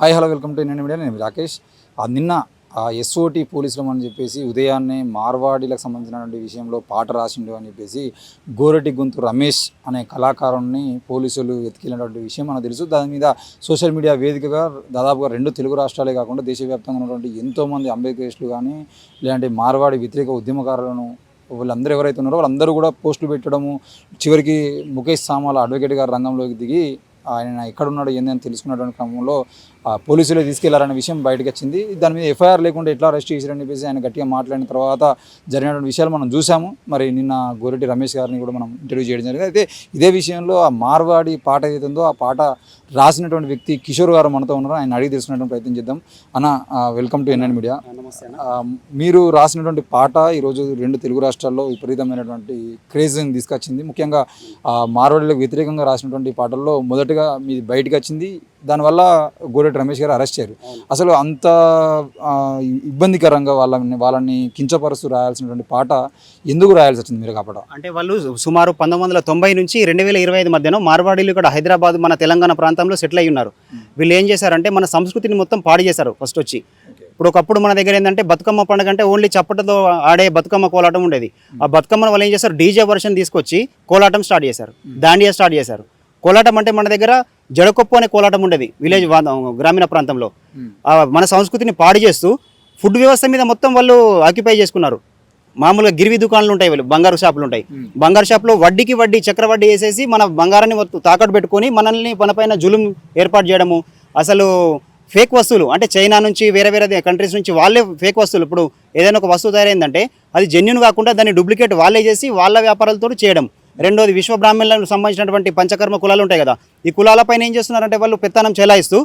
Hi hello welcome to Indian media. నేను రాకేష్. ఆ నిన్న ఆ ఎస్ఓటి పోలీసులు అని చెప్పేసి ఉదయాన్నే మార్వాడీలకు సంబంధించినటువంటి విషయంలో పాట రాసిండు అని చెప్పేసి గోరటి గొంతు రమేష్ అనే కళాకారుణ్ణి పోలీసులు వెతికినటువంటి విషయం మనకు తెలుసు. దాని మీద సోషల్ మీడియా వేదికగా దాదాపుగా రెండు తెలుగు రాష్ట్రాలే కాకుండా దేశవ్యాప్తంగా ఉన్నటువంటి ఎంతోమంది అంబేద్కరిస్టులు కానీ లేదంటే మార్వాడి వ్యతిరేక ఉద్యమకారులను వీళ్ళందరూ ఎవరైతే ఉన్నారో వాళ్ళందరూ కూడా పోస్టులు పెట్టడము చివరికి ముఖేష్ సామాల అడ్వకేట్ గారు రంగంలోకి దిగి ఆయన ఎక్కడ ఏందని ఏంది అని తెలుసుకున్నటువంటి క్రమంలో పోలీసులు తీసుకెళ్ళారనే విషయం బయటకు వచ్చింది. దాని మీద ఎఫ్ఐఆర్ లేకుండా ఎట్లా అరెస్ట్ చేశారని చెప్పేసి ఆయన గట్టిగా మాట్లాడిన తర్వాత జరిగినటువంటి విషయాలు మనం చూసాము మరి నిన్న గోరెడ్డి రమేష్ గారిని కూడా మనం ఇంటర్వ్యూ చేయడం జరిగింది. అయితే ఇదే విషయంలో ఆ మార్వాడి పాట ఏదైతే ఉందో ఆ పాట రాసినటువంటి వ్యక్తి కిషోర్ గారు మనతో ఉన్నారు. ఆయన అడిగి తెలుసుకున్నటువంటి ప్రయత్నం చేద్దాం. అన్న వెల్కమ్ టు ఎన్ఎన్ మీడియా మీరు రాసినటువంటి పాట ఈరోజు రెండు తెలుగు రాష్ట్రాల్లో విపరీతమైనటువంటి క్రేజ్ని తీసుకొచ్చింది. ముఖ్యంగా మార్వాడీలకు వ్యతిరేకంగా రాసినటువంటి పాటల్లో మొదటగా మీది బయటకు వచ్చింది. దానివల్ల గోరెటి రమేష్ గారు అరెస్ట్ అవును. అసలు అంత ఇబ్బందికరంగా వాళ్ళని వాళ్ళని కించపరుస్తూ రాయాల్సినటువంటి పాట ఎందుకు రాయాల్సి వచ్చింది మీరు కాపాట అంటే వాళ్ళు సుమారు పంతొమ్మిది వందల తొంభై నుంచి రెండు వేల ఇరవై ఐదు మధ్యన మార్వాడీలు ఇక్కడ హైదరాబాద్ మన తెలంగాణ ప్రాంతంలో సెటిల్ అయి ఉన్నారు. వీళ్ళు ఏం చేశారంటే మన సంస్కృతిని మొత్తం పాడు చేశారు ఫస్ట్ వచ్చి. ఇప్పుడు ఒకప్పుడు మన దగ్గర ఏంటంటే బతుకమ్మ పండుగ అంటే ఓన్లీ చప్పటతో ఆడే బతుకమ్మ కోలాటం ఉండేది. ఆ బతుకమ్మను వాళ్ళు ఏం చేశారు? డీజే వర్షన్ తీసుకొచ్చి కోలాటం స్టార్ట్ చేశారు. దాండియా స్టార్ట్ చేశారు. కోలాటం అంటే మన దగ్గర జడకొప్పు అనే కోలాటం ఉండేది విలేజ్ గ్రామీణ ప్రాంతంలో. మన సంస్కృతిని పాడు చేస్తూ ఫుడ్ వ్యవస్థ మీద మొత్తం వాళ్ళు ఆక్యుపై చేసుకున్నారు. మామూలుగా గిరివి దుకాణాలు ఉంటాయి వీళ్ళు బంగారు షాపులు ఉంటాయి. బంగారు షాపులో వడ్డీకి వడ్డీ చక్ర వడ్డీ వేసేసి మన బంగారాన్ని మొత్తం తాకట్టు పెట్టుకొని మనల్ని మన పైన జులుం ఏర్పాటు చేయడము. అసలు ఫేక్ వస్తువులు అంటే చైనా నుంచి వేరే వేరే కంట్రీస్ నుంచి వాళ్ళే ఫేక్ వస్తువులు. ఇప్పుడు ఏదైనా ఒక వస్తువు తయారైందంటే అది జెన్యున్ కాకుండా దాన్ని డూప్లికేట్ వాళ్ళే చేసి వాళ్ళ వ్యాపారాలతో చేయడం. రెండోది విశ్వ బ్రాహ్మణులకు సంబంధించినటువంటి పంచకర్మ కులాలు ఉంటాయి కదా ఈ కులాలపైన ఏం చేస్తున్నారంటే వాళ్ళు పెత్తనం చెలాయిస్తూ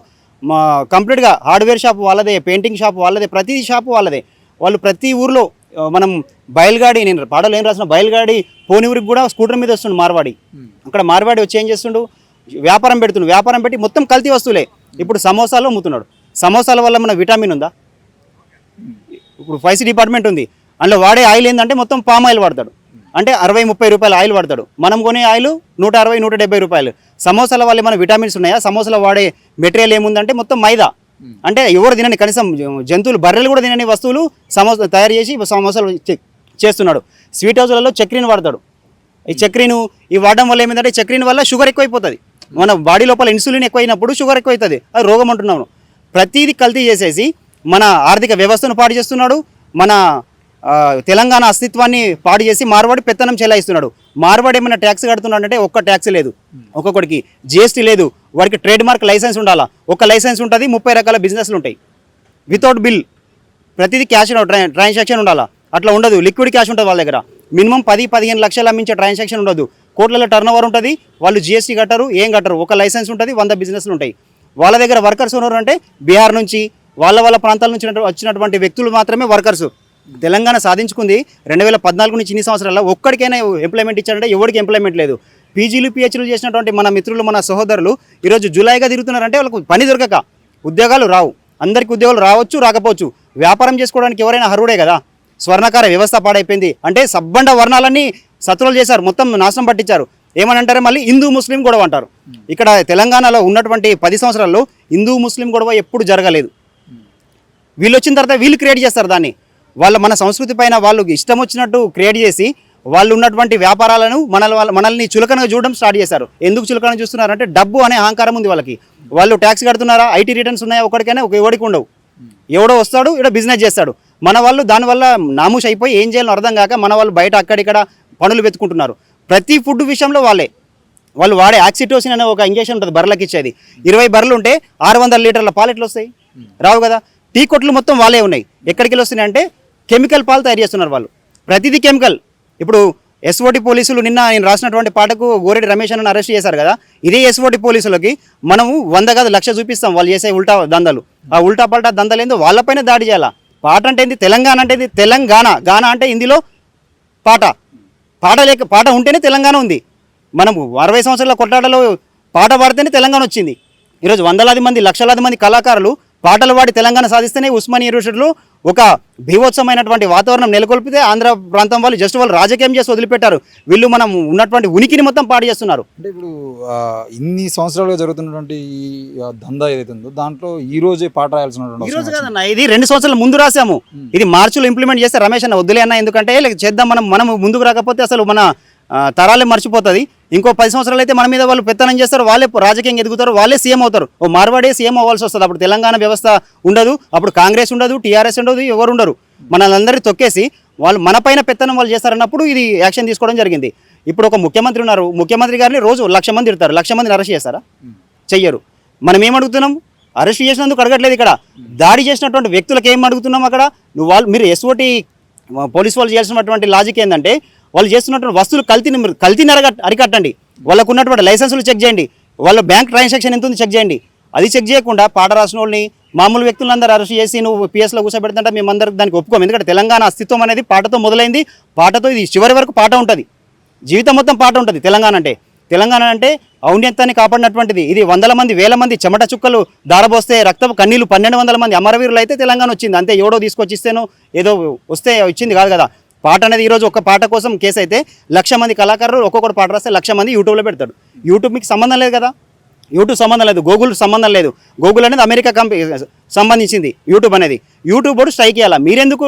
మా కంప్లీట్గా హార్డ్వేర్ షాప్ వాళ్ళదే పెయింటింగ్ షాప్ వాళ్ళదే ప్రతి షాప్ వాళ్ళదే. వాళ్ళు ప్రతి ఊర్లో మనం బయలుగాడి నేను పాడలో ఏం రాసిన బయలుగాడి పోని ఊరికి కూడా స్కూటర్ మీద వస్తుండు మార్వాడి. అక్కడ మార్వాడి వచ్చి ఏం చేస్తుండు? వ్యాపారం పెడుతుండు. వ్యాపారం పెట్టి మొత్తం కల్తీ వస్తువులే. ఇప్పుడు సమోసాలు అమ్ముతున్నాడు. సమోసాల వల్ల మన విటమిన్ ఉందా? ఇప్పుడు ఫైసీ డిపార్ట్మెంట్ ఉంది. అందులో వాడే ఆయిల్ ఏంటంటే మొత్తం పామ్ ఆయిల్ వాడతాడు. అంటే అరవై ముప్పై రూపాయల ఆయిల్ వాడతాడు. మనం కొనే ఆయిల్ నూట అరవై నూట డెబ్బై రూపాయలు. సమోసాల వల్ల మన విటమిన్స్ ఉన్నాయా? సమోసాలో వాడే మెటీరియల్ ఏముందంటే మొత్తం మైదా. అంటే ఎవరు తినని కనీసం జంతువులు బర్రెలు కూడా తినని వస్తువులు సమోసా తయారు చేసి సమోసాలు చేస్తున్నాడు. స్వీట్ హౌస్లలో చక్రీని వాడతాడు. ఈ చక్రీను ఈ వాడడం వల్ల ఏమైందంటే చక్రీని వల్ల షుగర్ ఎక్కువైపోతుంది. మన బాడీ లోపల ఇన్సులిన్ ఎక్కువైనప్పుడు షుగర్ ఎక్కువైతుంది. అది రోగం అంటున్నాను ప్రతిదీ కల్తీ చేసేసి మన ఆర్థిక వ్యవస్థను పాడు చేస్తున్నాడు. మన తెలంగాణ అస్తిత్వాన్ని పాడు చేసి మార్వాడి పెత్తనం చెలాయిస్తున్నాడు. మార్వాడి ఏమైనా ట్యాక్స్ కడుతున్నాడంటే ఒక్క ట్యాక్స్ లేదు. ఒక్కొక్కడికి జిఎస్టీ లేదు. వాడికి ట్రేడ్ మార్క్ లైసెన్స్ ఉండాలా? ఒక లైసెన్స్ ఉంటుంది ముప్పై రకాల బిజినెస్లు ఉంటాయి. వితౌట్ బిల్ ప్రతిదీ క్యాష్ ట్రాన్సాక్షన్ ఉండాలా? అట్లా ఉండదు. లిక్విడ్ క్యాష్ ఉంటుంది వాళ్ళ దగ్గర. మినిమం పది పదిహేను లక్షలు అమ్మించే ట్రాన్సాక్షన్ ఉండదు. కోట్లలో టర్న్ ఓవర్ ఉంటుంది వాళ్ళు జిఎస్టీ కట్టరు ఏం కట్టరు. ఒక లైసెన్స్ ఉంటుంది వంద బిజినెస్లు ఉంటాయి. వాళ్ళ దగ్గర వర్కర్స్ ఉన్నారు అంటే బీహార్ నుంచి వాళ్ళ వాళ్ళ ప్రాంతాల నుంచి వచ్చినటువంటి వ్యక్తులు మాత్రమే వర్కర్స్ తెలంగాణ సాధించుకుంది. రెండు వేల పద్నాలుగు నుంచి ఇన్ని సంవత్సరాల్లో ఒక్కడికైనా ఎంప్లాయ్మెంట్ ఇచ్చారంటే ఎవరికి ఎంప్లాయ్మెంట్ లేదు. పీజీలు పిహెచ్లు చేసినటువంటి మన మిత్రులు మన సహోదరులు ఈరోజు జూలైగా తిరుగుతున్నారంటే వాళ్ళకు పని దొరకక. ఉద్యోగాలు రావు. అందరికి ఉద్యోగాలు రావచ్చు రాకపోవచ్చు. వ్యాపారం చేసుకోవడానికి ఎవరైనా అర్హుడే కదా? స్వర్ణకార వ్యవస్థ పాడైపోయింది. అంటే సబ్బండ వర్ణాలన్నీ సత్రులు చేశారు. మొత్తం నాశనం పట్టించారు. ఏమని అంటారు మళ్ళీ? హిందూ ముస్లిం గొడవ అంటారు. ఇక్కడ తెలంగాణలో ఉన్నటువంటి పది సంవత్సరాల్లో హిందూ ముస్లిం గొడవ ఎప్పుడు జరగలేదు. వీళ్ళు వచ్చిన తర్వాత వీళ్ళు క్రియేట్ చేస్తారు దాన్ని. వాళ్ళ మన సంస్కృతి పైన వాళ్ళు ఇష్టం వచ్చినట్టు క్రియేట్ చేసి వాళ్ళు ఉన్నటువంటి వ్యాపారాలను మన మనల్ని చులకనగా చూడడం స్టార్ట్ చేశారు. ఎందుకు చులకన చూస్తున్నారంటే డబ్బు అనే అహంకారం ఉంది వాళ్ళకి. వాళ్ళు ట్యాక్స్ కడుతున్నారా? ఐటీ రిటర్న్స్ ఉన్నాయా? ఒకరికైనా ఒక ఎవడికి ఉండవు. ఎవడో వస్తాడు ఇక్కడ బిజినెస్ చేస్తాడు. మన వాళ్ళు దానివల్ల నామూష్ అయిపోయి ఏం చేయాలో అర్థం కాక మన వాళ్ళు బయట అక్కడిక్కడ పనులు వెతుకుంటున్నారు ప్రతి ఫుడ్ విషయంలో వాళ్ళే. వాళ్ళు వాడే యాక్సిటోసిన్ అనే ఒక ఇంజక్షన్ ఉంటుంది బర్రెలకు ఇచ్చేది. ఇరవై బర్రెలు ఉంటే ఆరు వందల లీటర్ల పాలు ఎట్లు వస్తాయి. రావు కదా? టీ కొట్లు మొత్తం వాళ్ళే ఉన్నాయి. ఎక్కడికి వెళ్ళి వస్తున్నాయి అంటే కెమికల్ పాలు తయారు చేస్తున్నారు వాళ్ళు. ప్రతిదీ కెమికల్. ఇప్పుడు ఎస్ఓటి పోలీసులు నిన్న ఆయన రాసినటువంటి పాటకు గోరెడ్డి రమేష్ అని అరెస్ట్ చేశారు కదా ఇదే ఎస్ఓటి పోలీసులకి మనము వంద కాదు లక్ష చూపిస్తాం వాళ్ళు చేసే ఉల్టా దందాలు. ఆ ఉల్టా పల్టా దందాలు ఏందో వాళ్ళపైన దాడి చేయాలా? పాట అంటే ఏంది? తెలంగాణ అంటే ఏంది? తెలంగాణ. గాన అంటే హిందీలో పాట. పాట లేక పాట ఉంటేనే తెలంగాణ ఉంది. మనము అరవై సంవత్సరాల కొట్లాటలో పాట పాడితేనే తెలంగాణ వచ్చింది. ఈరోజు వందలాది మంది లక్షలాది మంది కళాకారులు పాటలు పాడి తెలంగాణ సాధిస్తేనే ఉస్మానియా యూనివర్సిటీలో ఒక భీవోత్సవమైనటువంటి వాతావరణం నెలకొల్పితే ఆంధ్ర ప్రాంతం వాళ్ళు జస్ట్ వాళ్ళు రాజకీయం చేసి వదిలిపెట్టారు. వీళ్ళు మనం ఉన్నటువంటి ఉనికిని మొత్తం పాడు చేస్తున్నారు. అంటే ఇప్పుడు ఇన్ని సంవత్సరాలుగా జరుగుతున్నటువంటి ఈ దందా ఏదైతే ఉందో దాంట్లో ఈ రోజే పాట రాయాల్సినటువంటి ఈ రోజు కదన్న ఇది రెండు సంవత్సరాల ముందు రాసాము. ఇది మార్చిలో ఇంప్లిమెంట్ చేస్తే రమేష్ అన్న వద్దులే అన్న ఎందుకంటే లేక చేద్దాం మనం మనం ముందుకు రాకపోతే అసలు మన తరాలే మర్చిపోతుంది. ఇంకో పది సంవత్సరాలు అయితే మన మీద వాళ్ళు పెత్తనం చేస్తారు వాళ్ళే రాజకీయంగా ఎదుగుతారు వాళ్ళే సీఎం అవుతారు. ఓ మార్వాడే సీఎం అవ్వాల్సి వస్తుంది. అప్పుడు తెలంగాణ వ్యవస్థ ఉండదు అప్పుడు కాంగ్రెస్ ఉండదు టీఆర్ఎస్ ఉండదు ఎవరు ఉండరు. మనల్ని తొక్కేసి వాళ్ళు మన పైన పెత్తనం వాళ్ళు చేస్తారన్నప్పుడు ఇది యాక్షన్ తీసుకోవడం జరిగింది. ఇప్పుడు ఒక ముఖ్యమంత్రి ఉన్నారు. ముఖ్యమంత్రి గారిని రోజు లక్ష మంది తిడతారు. లక్ష మందిని అరెస్ట్ చేస్తారా? చెయ్యరు. మనం ఏం అడుగుతున్నాం? అరెస్ట్ చేసినందుకు అడగట్లేదు ఇక్కడ. దాడి చేసినటువంటి వ్యక్తులకు ఏం అడుగుతున్నాం అక్కడ? నువ్వు వాళ్ళు మీరు ఎస్ఓటి పోలీస్ వాళ్ళు చేయాల్సినటువంటి లాజిక్ ఏంటంటే వాళ్ళు చేస్తున్నటువంటి వస్తువులు కల్తీని కల్తీని అరగ అరికట్టండి. వాళ్ళకు ఉన్నటువంటి లైసెన్సులు చెక్ చేయండి. వాళ్ళ బ్యాంక్ ట్రాన్సాక్షన్ ఎంత ఉంది చెక్ చేయండి. అది చెక్ చేయకుండా పాట రాసిన వాళ్ళని మామూలు వ్యక్తులందరూ అరెస్ట్ చేసి నువ్వు పిఎస్లో కూర్చోబెడుతుంటే మేమందరం దానికి ఒప్పుకోము. ఎందుకంటే తెలంగాణ అస్తిత్వం అనేది పాటతో మొదలైంది. పాటతో ఇది చివరి వరకు పాట ఉంటుంది. జీవితం మొత్తం పాట ఉంటుంది తెలంగాణ అంటే. తెలంగాణ అంటే ఔన్నత్యాన్ని కాపాడినటువంటిది. ఇది వందల మంది వేల మంది చెమట చుక్కలు దారబోస్తే రక్తపు కన్నీళ్ళు పన్నెండు వందల మంది అమరవీరులు అయితే తెలంగాణ వచ్చింది. అంతే ఎవడో తీసుకొచ్చిస్తేనో ఏదో వస్తే వచ్చింది కాదు కదా. పాట అనేది ఈరోజు ఒక పాట కోసం కేసు అయితే లక్ష మంది కళాకారులు ఒక్కొక్కటి పాట రాస్తే లక్ష మంది యూట్యూబ్లో పెడతాడు. యూట్యూబ్ మీకు సంబంధం లేదు కదా? యూట్యూబ్ సంబంధం లేదు. గూగుల్ సంబంధం లేదు. గూగుల్ అనేది అమెరికా కంపెనీ సంబంధించింది యూట్యూబ్ అనేది. యూట్యూబ్ కూడా స్ట్రైక్ చేయాలా? మీరెందుకు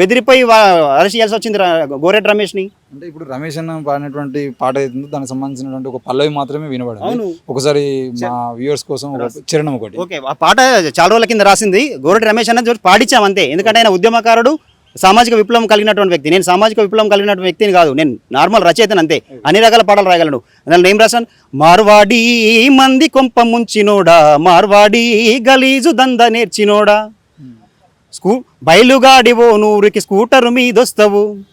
బెదిరిపోయి అరెస్ట్ చేయాల్సి వచ్చింది గోరెట్ రమేష్ని? అంటే ఇప్పుడు రమేష్ అన్న పాడినటువంటి పాట ఏదైతుందో దానికి సంబంధించినటువంటి ఒక పల్లవి మాత్రమే వినబడింది అవును. ఒకసారి మా వ్యూవర్స్ కోసం చరణం ఒకటి ఓకే. ఆ పాట చాలా రోజుల కింద రాసింది. గోరటి రమేష్ జస్ట్ పాడించాం అంతే ఎందుకంటే ఆయన ఉద్యమకారుడు సామాజిక విప్లవం కలిగినటువంటి వ్యక్తి. నేను సామాజిక విప్లవం కలిగినటువంటి వ్యక్తిని కాదు. నేను నార్మల్ రచయితను అంతే. అన్ని రకాల పాటలు రాయగలను. అందులో నేను రాశాను. మార్వాడి మంది కొంప ముంచినోడా. మార్వాడి గలీజు దంద నేర్చినోడా. స్కూ బయలుగాడివో నూరికి స్కూటరు మీదొస్తవు.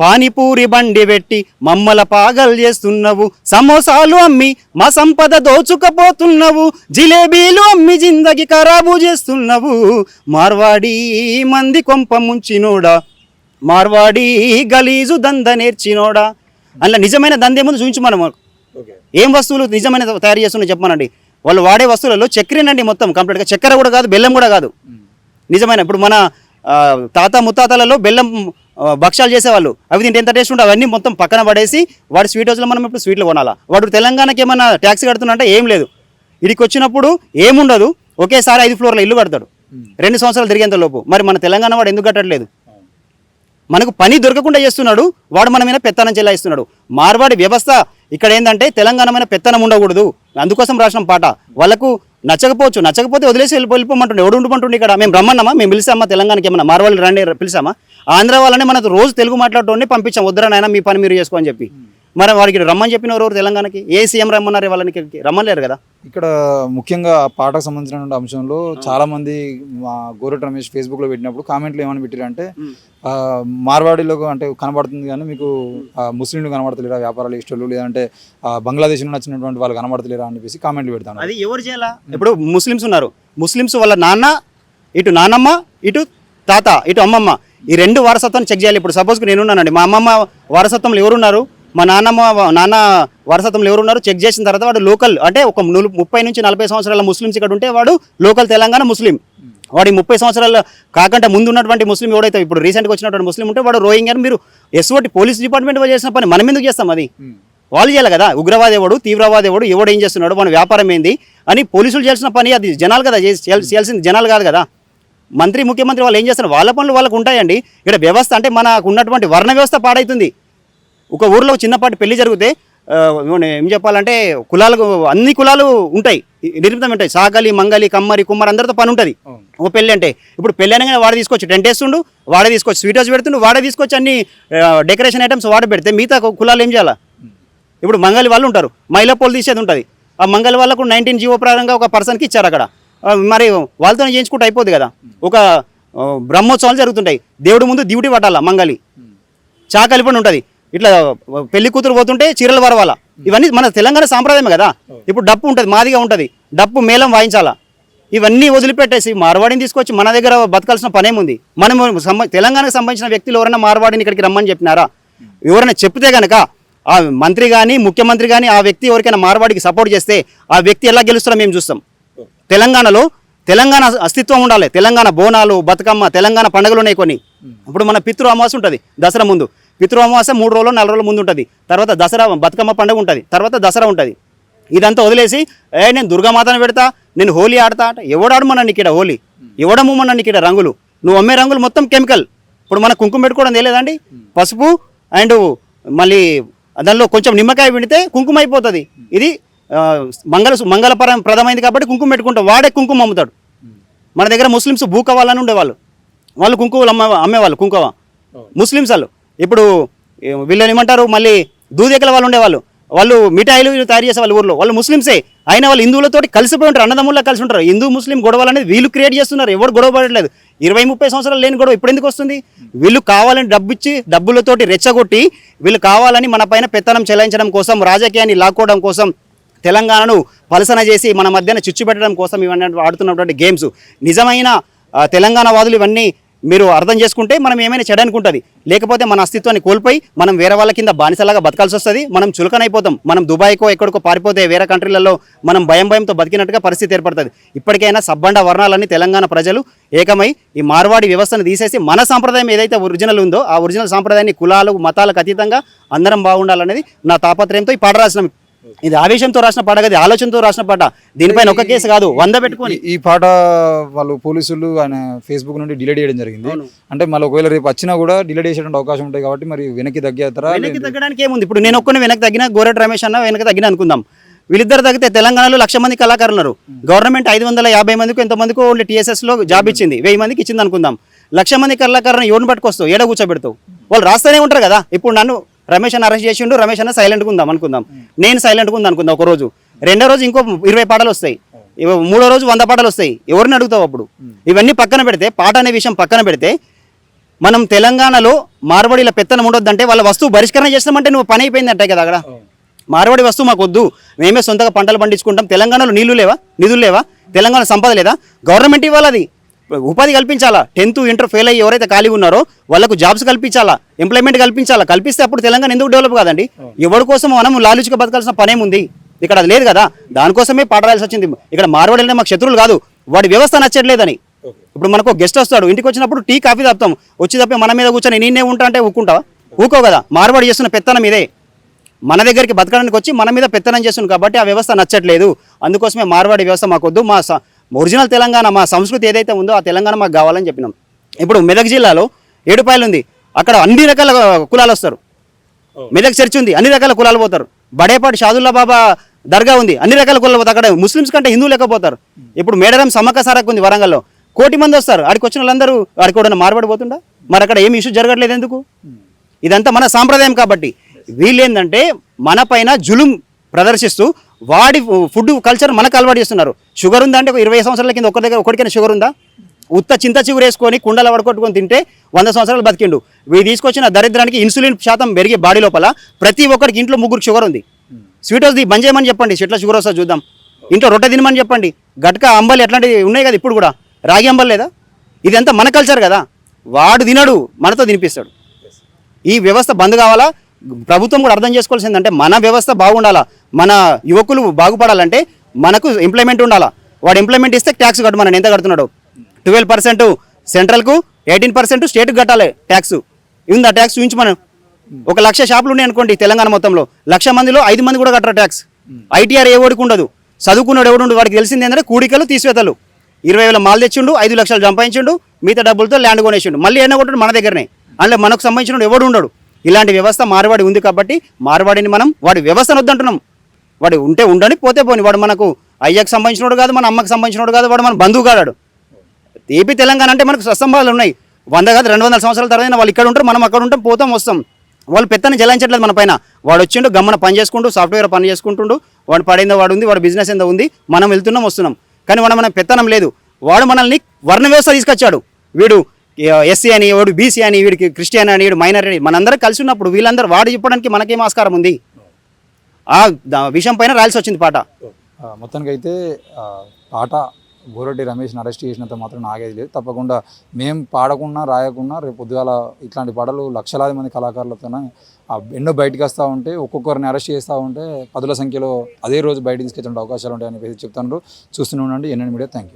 పానీపూరి బండి పెట్టి మమ్మల పాగల్ చేస్తున్నావు. సమోసాలు అమ్మి మా సంపద దోచుకపోతున్నావు. జిలేబీలు అమ్మి జిందగి ఖరాబు చేస్తున్నావు. మార్వాడి మంది కొంప ముంచినోడా. మార్వాడి గలీజు దంద నేర్చినోడా. అందులో నిజమైన దందేముందు చూపించమను మాకు. ఏం వస్తువులు నిజమైన తయారు చేస్తున్నా చెప్పమనండి. వాళ్ళు వాడే వస్తువులలో చక్కెరేనండి మొత్తం కంప్లీట్గా. చక్కెర కూడా కాదు బెల్లం కూడా కాదు. నిజమైన ఇప్పుడు మన తాత ముత్తాతలలో బెల్లం ఆ, భక్ష్యాలు చేసేవాళ్ళు. అవి తింటే ఎంత టేస్ట్ ఉంటే అవన్నీ మొత్తం పక్కన పడేసి వాడి స్వీట్ హౌస్లో మనం ఇప్పుడు స్వీట్లు కొనాలా? వాడు తెలంగాణకి ఏమన్నా ట్యాక్స్ కడుతున్నా ఏం లేదు. ఇడికి వచ్చినప్పుడు ఏముండదు. ఒకేసారి ఐదు ఫ్లోర్ల ఇల్లు కడతాడు. రెండు సంవత్సరాలు తిరిగేంత లోపు. మరి మన తెలంగాణ వాడు ఎందుకు కట్టట్లేదు? మనకు పని దొరకకుండా చేస్తున్నాడు. వాడు మన మీద పెత్తనం చెల్లాయిస్తున్నాడు. మార్వాడి వ్యవస్థ ఇక్కడ ఏంటంటే తెలంగాణ మీద పెత్తనం ఉండకూడదు. అందుకోసం రాసిన పాట. వాళ్ళకు నచ్చకపోవచ్చు నచ్చకపోతే వదిలేసి వెళ్ళి వెళ్ళిపోమంటుండే. ఎవడు ఉండమంటుండే ఇక్కడ? మేము రమ్మన్నామా? మేము పిలిచామా తెలంగాణకి ఏమన్నా? మార్వాళ్ళు రండి పిలిచామా ఆంధ్ర వాళ్ళని మనకు రోజు తెలుగు మాట్లాడుతూ పంపించాం. వద్దరా నాయన మీ పని మీరు చేసుకో అని చెప్పి. మరి వారికి రమ్మని చెప్పిన ఎవరు తెలంగాణకి? ఏ సీఎం రమ్మన్నారు వాళ్ళని రమ్మలేరు కదా? ఇక్కడ ముఖ్యంగా పాటకు సంబంధించినటువంటి అంశంలో చాలా మంది మా గోరెట్ రమేష్ ఫేస్బుక్లో పెట్టినప్పుడు కామెంట్లు ఏమని పెట్టారంటే మార్వాడీలో అంటే కనబడుతుంది కానీ మీకు ముస్లింలు కనబడతలేరా? వ్యాపారాలు ఇష్టలు లేదంటే బంగ్లాదేశ్ నుండి వచ్చినటువంటి వాళ్ళు కనబడతలేరా అని చెప్పేసి కామెంట్లు పెడతాను. అది ఎవరు చేయాలా? ఇప్పుడు ముస్లిమ్స్ ఉన్నారు. ముస్లిమ్స్ వాళ్ళ నాన్న ఇటు నానమ్మ ఇటు తాత ఇటు అమ్మమ్మ. ఈ రెండు వారసత్వాన్ని చెక్ చేయాలి. ఇప్పుడు సపోజ్కి నేను ఉన్నానండి మా అమ్మమ్మ వారసత్వంలో ఎవరున్నారు? మా నాన్నమ్మ నాన్న వారసత్వంలో ఎవరున్నారు? చెక్ చేసిన తర్వాత వాడు లోకల్ అంటే ఒక ముప్పై నుంచి నలభై సంవత్సరాల ముస్లిమ్స్ ఇక్కడ ఉంటే వాడు లోకల్ తెలంగాణ ముస్లిం. వాడు ముప్పై సంవత్సరాల కాకుండా ముందు ఉన్నటువంటి ముస్లిం ఎవడైతే ఇప్పుడు రీసెంట్గా వచ్చినటువంటి ముస్లిం ఉంటే వాడు రోయింగ్ అని మీరు ఎస్ఓటి పోలీస్ డిపార్ట్మెంట్ వాళ్ళు చేసిన పని మనం ఎందుకు చేస్తాం అది? వాళ్ళు చేయాలి కదా. ఉగ్రవాది ఎవడు తీవ్రవాది ఎవడు ఎవడు ఏం చేస్తున్నాడు మన వ్యాపారం ఏంది అని పోలీసులు చేయాల్సిన పని అది. జనాలు కదా చేయాల్సింది జనాలు కాదు కదా. మంత్రి ముఖ్యమంత్రి వాళ్ళు ఏం చేస్తున్నారు? వాళ్ళ పనులు వాళ్ళకు ఉంటాయండి. ఇక్కడ వ్యవస్థ అంటే మనకు ఉన్నటువంటి వర్ణ వ్యవస్థ పాడైతుంది. ఒక ఊర్లో చిన్నపాటి పెళ్ళి జరిగితే ఏం చెప్పాలంటే కులాలకు అన్ని కులాలు ఉంటాయి. నిర్మితం ఉంటాయి. సాగలి మంగలి కమ్మరి కుమ్మరి అందరితో పని ఉంటుంది. ఒక పెళ్ళి అంటే ఇప్పుడు పెళ్ళి అనగానే వాడే తీసుకొచ్చి టెంట్ వేస్తుండు వాడే తీసుకొచ్చి స్వీట్ హౌస్ పెడుతుండు వాడే తీసుకొచ్చి అన్ని డెకరేషన్ ఐటమ్స్ వాడే పెడితే మిగతా కులాలు ఏం చేయాలా? ఇప్పుడు మంగళి వాళ్ళు ఉంటారు. మహిళా పోలు తీసేది ఉంటుంది. ఆ మంగళి వాళ్ళకు నైన్టీన్ జీవో ప్రకారంగా ఒక పర్సన్కి ఇచ్చారు అక్కడ. మరి వాళ్ళతో చేయించుకుంటే అయిపోద్ది కదా. ఒక బ్రహ్మోత్సవాలు జరుగుతుంటాయి. దేవుడి ముందు డ్యూటీ పట్టాలా మంగళి చాకలి పని ఉంటుంది. ఇట్లా పెళ్ళి కూతురు పోతుంటే చీరలు వరవాల ఇవన్నీ మన తెలంగాణ సాంప్రదాయమే కదా? ఇప్పుడు డప్పు ఉంటుంది మాదిగా ఉంటుంది. డప్పు మేళం వాయించాలా? ఇవన్నీ వదిలిపెట్టేసి మార్వాడిని తీసుకొచ్చి మన దగ్గర బతకాల్సిన పనేముంది? మనం తెలంగాణకు సంబంధించిన వ్యక్తులు ఎవరైనా మార్వాడిని ఇక్కడికి రమ్మని చెప్పినారా? ఎవరైనా చెప్తే గనక ఆ మంత్రి కానీ ముఖ్యమంత్రి కానీ ఆ వ్యక్తి ఎవరికైనా మార్వాడికి సపోర్ట్ చేస్తే ఆ వ్యక్తి ఎలా గెలుస్తారో మేము చూస్తాం. తెలంగాణలో తెలంగాణ అస్తిత్వం ఉండాలి. తెలంగాణ బోనాలు బతుకమ్మ తెలంగాణ పండుగలు ఉన్నాయి కొన్ని. ఇప్పుడు మన పితృ అమావాస్య ఉంటుంది దసరా ముందు. పితృ అమావాస్య మూడు రోజులు నాలుగు రోజుల ముందు ఉంటుంది. తర్వాత దసరా బతుకమ్మ పండుగ ఉంటుంది. తర్వాత దసరా ఉంటుంది. ఇదంతా వదిలేసి ఏ నేను దుర్గామాతను పెడతా నేను హోలీ ఆడతా అంటే ఎవడాడమన్నా నీకు ఇక్కడ హోలీ? ఎవడమ్మన్నా నీకు ఇక్కడ రంగులు? నువ్వు అమ్మే రంగులు మొత్తం కెమికల్. ఇప్పుడు మన కుంకుమ పెట్టుకోవడం తెలియదండి పసుపు అండ్ మళ్ళీ దానిలో కొంచెం నిమ్మకాయ పిండితే కుంకుమ అయిపోతుంది. ఇది మంగళ మంగళపరం ప్రదమైంది కాబట్టి కుంకుమ పెట్టుకుంటాం. వాడే కుంకుమ అమ్ముతాడు. మన దగ్గర ముస్లిమ్స్ భూ కావాలని ఉండేవాళ్ళు. వాళ్ళు కుంకుమలు అమ్మే అమ్మేవాళ్ళు కుంకుమ. ముస్లిమ్స్ వాళ్ళు. ఇప్పుడు వీళ్ళని ఏమంటారు? మళ్ళీ దూదెకల వాళ్ళు ఉండేవాళ్ళు. వాళ్ళు మిఠాయిలు వీళ్ళు తయారు చేసే వాళ్ళు ఊర్లో. వాళ్ళు ముస్లిమ్సే. అయినా వాళ్ళు హిందువులతోటి కలిసిపోయి ఉంటారు అన్నదమ్ముల్లో కలిసి ఉంటారు. హిందూ ముస్లిం గొడవలు అనేది వీళ్ళు క్రియేట్ చేస్తున్నారు. ఎవరు గొడవ పడట్లేదు. ఇరవై ముప్పై సంవత్సరాలు లేని గొడవ ఇప్పుడు ఎందుకు వస్తుంది? వీళ్ళు కావాలని డబ్బు ఇచ్చి డబ్బులతోటి రెచ్చగొట్టి వీళ్ళు కావాలని మన పైన పెత్తనం చెలాయించడం కోసం రాజకీయాన్ని లాక్కోవడం కోసం తెలంగాణను పలసన చేసి మన మధ్యన చిచ్చు పెట్టడం కోసం ఇవన్నీ ఆడుతున్నటువంటి గేమ్స్ నిజమైన తెలంగాణ వాదులు ఇవన్నీ మీరు అర్థం చేసుకుంటే మనం ఏమైనా చేయడానికి ఉంటుంది లేకపోతే మన అస్తిత్వాన్ని కోల్పోయి మనం వేరే వాళ్ళ కింద బానిసలాగా బతకాల్సి వస్తుంది. మనం చులకనైపోతాం. మనం దుబాయ్కో ఎక్కడికో పారిపోతే వేరే కంట్రీలలో మనం భయం భయంతో బతికినట్టుగా పరిస్థితి ఏర్పడుతుంది. ఇప్పటికైనా సబ్బండ వర్ణాలని తెలంగాణ ప్రజలు ఏకమై ఈ మార్వాడి వ్యవస్థను తీసేసి మన సాంప్రదాయం ఏదైతే ఒరిజినల్ ఉందో ఆ ఒరిజినల్ సాంప్రదాయాన్ని కులాలు మతాలకు అతీతంగా అందరం బాగుండాలనేది నా తాపత్రయంతో ఈ పాట రాసిన. ఇది ఆవేశంతో రాసిన పాట కదా ఆలోచనతో రాసిన పాట. దీనిపైన ఒక కేసు కాదు వంద పెట్టుకొని. ఈ- పాట వాళ్ళు పోలీసులు ఆయన ఫేస్బుక్ నుండి డిలీట్ చేయడం జరిగింది. అంటే మళ్ళీ ఒకవేళ రేపు వచ్చినా కూడా డిలీట్ చేసేటువంటి అవకాశం ఉంటాయి కాబట్టి మరి వెనక్కి తగ్గేస్తారా? వెనక్కి తగ్గడానికి ఏముంది? ఇప్పుడు నేను ఒక్కని వెనక్కి తగ్గిన గోరెట్ రమేష్ అన్న వెనక్కి తగ్గిన అనుకుందాం. వీళ్ళిద్దరు తగ్గితే తెలంగాణలో లక్ష మంది కళాకారులు ఉన్నారు గవర్నమెంట్ ఐదు వందల యాభై మందికి ఎంతమందికి ఓన్లీ టీఎస్ఎస్లో జాబ్ ఇచ్చింది. వెయ్యి మందికి ఇచ్చింది అనుకుందాం. లక్ష మంది కళాకారులను ఎవరిని పట్టుకొస్తావు? ఏడ కూర్చోబెడతావు? వాళ్ళు రాస్తూనే ఉంటారు కదా. ఇప్పుడు నన్ను రమేష్ అన్న అరెస్ట్ చేసిండు రమేష్ అన్న సైలెంట్గా ఉందాం అనుకుందాం. నేను సైలెంట్గా ఉందా అనుకుందాం ఒక రోజు రెండో రోజు ఇంకో ఇరవై పాటలు వస్తాయి. మూడో రోజు వంద పాటలు వస్తాయి. ఎవరిని అడుగుతావు అప్పుడు? ఇవన్నీ పక్కన పెడితే పాట అనే విషయం పక్కన పెడితే మనం తెలంగాణలో మార్వాడీల పెత్తనం ఉండొద్దంటే వాళ్ళ వస్తువు బహిష్కరణ చేస్తామంటే నువ్వు పని అయిపోయింది అంటే కదా అక్కడ. మార్వాడి వస్తువు మాకు వద్దు మేమే సొంతగా పంటలు పండించుకుంటాం. తెలంగాణలో నీళ్ళు లేవా? నిధులు లేవా? తెలంగాణ సంపద లేదా? గవర్నమెంట్ ఇవ్వాలి అది ఉపాధి కల్పించాలా? టెన్త్ ఇంటర్ ఫెయిల్ అయ్యి ఎవరైతే ఖాళీగా ఉన్నారో వాళ్ళకు జాబ్స్ కల్పించాలా? ఎంప్లాయ్మెంట్ కల్పించాలా? కల్పిస్తే అప్పుడు తెలంగాణ ఎందుకు డెవలప్ కాదండి? ఎవరి కోసం మనం లాలుచిగా బతకాల్సిన పనేముంది ఇక్కడ అది లేదు కదా. దానికోసమే పాట రాయాల్సి వచ్చింది. ఇక్కడ మార్వాడి మాకు శత్రువులు కాదు. వాడి వ్యవస్థ నచ్చట్లేదని. ఇప్పుడు మనకు గెస్ట్ వస్తాడు. ఇంటికి వచ్చినప్పుడు టీ కాఫీ తాపుతాం. వచ్చి తప్పి మన మీద కూర్చొని నేనే ఉంటా అంటే ఊకుంటావా? ఊకో కదా. మార్వాడి చేస్తున్న పెత్తనం ఇదే. మన దగ్గరికి బతకడానికి వచ్చి మన మీద పెత్తనం చేస్తుంది కాబట్టి ఆ వ్యవస్థ నచ్చట్లేదు. అందుకోసమే మార్వాడి వ్యవస్థ మాకు వద్దు మా ఒరిజినల్ తెలంగాణ మా సంస్కృతి ఏదైతే ఉందో ఆ తెలంగాణ మాకు కావాలని చెప్పినాం. ఇప్పుడు మెదక్ జిల్లాలో ఏడుపాయలు ఉంది. అక్కడ అన్ని రకాల కులాలు వస్తారు. మెదక్ చర్చ్ ఉంది అన్ని రకాల కులాలు పోతారు. బడేపాటి షాదుల్లా బాబా దర్గా ఉంది అన్ని రకాల కులాలు పోతారు. అక్కడ ముస్లిమ్స్ కంటే హిందువులు లేకపోతారు ఇప్పుడు మేడారం సమ్మక్క సారక్ ఉంది వరంగల్లో. కోటి మంది వస్తారు. ఆడికి వచ్చిన వాళ్ళందరూ ఆడికి కూడా మారబడిపోతుండా మరి అక్కడ ఏమి ఇష్యూ జరగట్లేదు ఎందుకు? ఇదంతా మన సాంప్రదాయం కాబట్టి. వీళ్ళు ఏంటంటే మన పైన జులుం ప్రదర్శిస్తూ వాడి ఫుడ్ కల్చర్ మనకు అలవాటు చేస్తున్నారు. షుగర్ ఉందా అంటే ఒక ఇరవై సంవత్సరాల కింద ఒకరి దగ్గర ఒకటికైనా షుగర్ ఉందా? ఉత్త చింత చిగురు వేసుకొని కుండలు వడకొట్టుకొని తింటే వంద సంవత్సరాలు బతికిండు. వీడు తీసుకొచ్చిన దరిద్రానికి ఇన్సులిన్ శాతం పెరిగే బాడీ లోపల ప్రతి ఒక్కరికి ఇంట్లో ముగ్గురు షుగర్ ఉంది. స్వీట్ ది బంద్ చేయమని చెప్పండి. చెట్ల షుగర్ వస్తా చూద్దాం. ఇంట్లో రొట్టె తినమని చెప్పండి. గట్క అంబలి అట్లాంటివి ఉన్నాయి కదా ఇప్పుడు కూడా. రాగి అంబలి లేదా? ఇదంతా మన కల్చర్ కదా. వాడు తినడు మనతో తినిపిస్తాడు. ఈ వ్యవస్థ బంద్ కావాలా? ప్రభుత్వం కూడా అర్థం చేసుకోవాల్సిందంటే మన వ్యవస్థ బాగుండాలా? మన యువకులు బాగుపడాలంటే మనకు ఎంప్లాయ్మెంట్ ఉండాలా? వాడు ఎంప్లాయ్మెంట్ ఇస్తే ట్యాక్స్ కట్టమని ఎంత కడుతున్నాడు? ట్వెల్వ్ పర్సెంట్ సెంట్రల్కు ఎయిటీన్ పర్సెంట్ స్టేట్కి కట్టాలి ట్యాక్స్ ఉందా ట్యాక్స్ చూపించమను? ఒక లక్ష షాపులు ఉన్నాయి అనుకోండి తెలంగాణ మొత్తంలో. లక్ష మందిలో ఐదు మంది కూడా కట్టరు ట్యాక్స్ ఐటీఆర్ ఏ ఓడికి ఉండదు. చదువుకున్నాడు ఎవడు వాడికి తెలిసింది ఏంటంటే కూడికలు తీసివేతలు. ఇరవై వేల మాల్ తెచ్చిండు ఐదు లక్షలు సంపాదించిండు మిగతా డబ్బులతో ల్యాండ్ కొనేసిండు. మళ్ళీ ఎన్న కొట్టాడు మన దగ్గరనే. అందులో మనకు సంబంధించిన ఎవడు ఉండడు. ఇలాంటి వ్యవస్థ మార్వాడి ఉంది కాబట్టి మార్వాడిని మనం వాడి వ్యవస్థను వద్దంటున్నాం. వాడు ఉంటే ఉండని పోతే పోని. వాడు మనకు అయ్యకు సంబంధించినోడు కాదు మన అమ్మకి సంబంధించినోడు కాదు వాడు మన బంధువు కాడాడు. ఏపీ తెలంగాణ అంటే మనకు సత్సంబాలు ఉన్నాయి. వంద కాదు రెండు వందల సంవత్సరాల తర్వాత వాళ్ళు ఇక్కడ ఉంటారు మనం అక్కడ ఉంటాం పోతాం వస్తాం. వాళ్ళు పెత్తని జలాయించట్లేదు మన పైన. వాడు వచ్చిండు గమ్మన పని చేసుకుంటూ సాఫ్ట్వేర్ పని చేసుకుంటుండు. వాడు పడిందో వాడు ఉంది వాడు బిజినెస్ ఎంత ఉంది మనం వెళ్తున్నాం వస్తున్నాం. కానీ వాడు మన పెత్తనం లేదు. వాడు మనల్ని వర్ణ వ్యవస్థ తీసుకొచ్చాడు. వీడు ఎస్సీ అని వాడు బీసీ అని వీడికి క్రిస్టియన్ అని వీడు మైనర్ అని మనందరం కలిసి ఉన్నప్పుడు వీళ్ళందరూ వాడు చెప్పడానికి మనకేం ఆస్కారం ఉంది? ఆ దా- విషయం పైన రాయాల్సి వచ్చింది పాట. మొత్తానికి మొత్తానికైతే పాట గోరటి రమేష్ని అరెస్ట్ చేసినంత మాత్రం నాగేది లేదు. తప్పకుండా మేము పాడకున్నా రాయకున్నా రేపు పొద్దుగాల ఇట్లాంటి పాటలు లక్షలాది మంది కళాకారులతోనే ఆ ఎన్నో బయటకు వస్తూ ఉంటే ఒక్కొక్కరిని అరెస్ట్ చేస్తూ ఉంటే పదుల సంఖ్యలో అదే రోజు బయట తీసుకొచ్చే అవకాశాలు ఉంటాయని చెప్పేసి చెప్తున్నారు. చూస్తూనే ఉండండి ఎన్ఎన్ మీడియా. Thank you